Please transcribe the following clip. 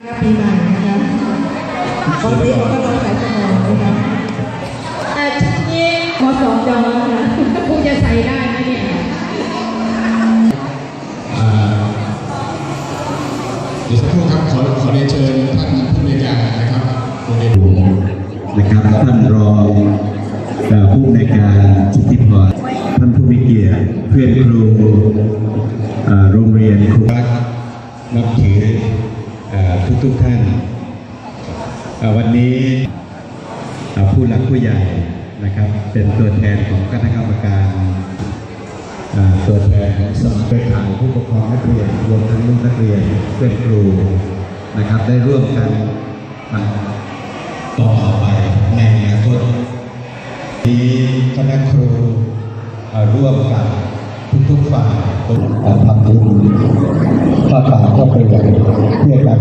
ปีใหม่นะคะวันนี้เราก็รองใสายสมองนะคะแต่ชุดนี้มสองจองแล้วนะคงจะใส่ได้ไหมเนี่ยเดี๋ยวสักครู่ครับขอขอเรียนเชิญท่านผู้บริการนะครับโรงเรียนนะครับท่านรองผู้ในการสิทธิพรท่านผู้มีเกียรติเพื่อนครูโรงเรียนครูรักนับถือ ทุกทุกท่านวันนี้ผู้หลักผู้ใหญ่นะครับ เป็นตัวแทนของคณะกรรมการตัวแทนของสมาชิกทางผู้ปกครองนักเรียนรวมทั้งลูกนักเรียนเพื่อนครูนะครับ ได้ร่วมกันต่อไปในอนาคตนี้คณะครูร่วมกับทุกๆฝ่ายทำบุญผ้าป่าก็ประหยัดเพื่อการ